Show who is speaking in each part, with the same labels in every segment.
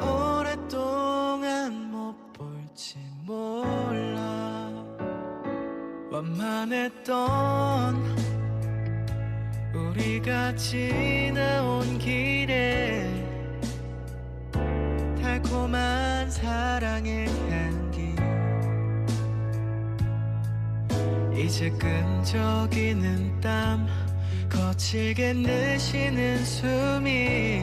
Speaker 1: 오랫동안 못 볼지 몰라. 완만했던 우리가 지나온 길에 달콤한 사랑의 향기. 이제 끈적이는 땀 거칠게 내쉬는 숨이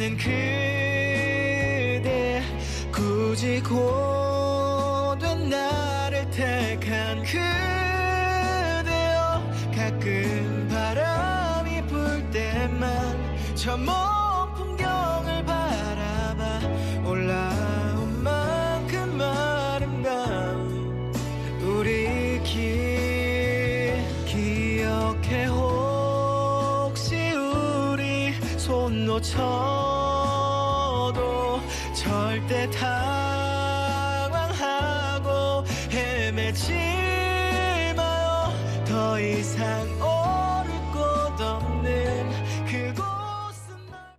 Speaker 1: 가는 그대 굳이 고된 나를 택한 그대여 가끔 바람이 불 때만 저 먼 풍경을 바라봐 올라온 만큼 아름다운 우리 길 기억해 혹시 우리 손 놓쳐도 힘들 때 당황하고 헤매지 마요. 더 이상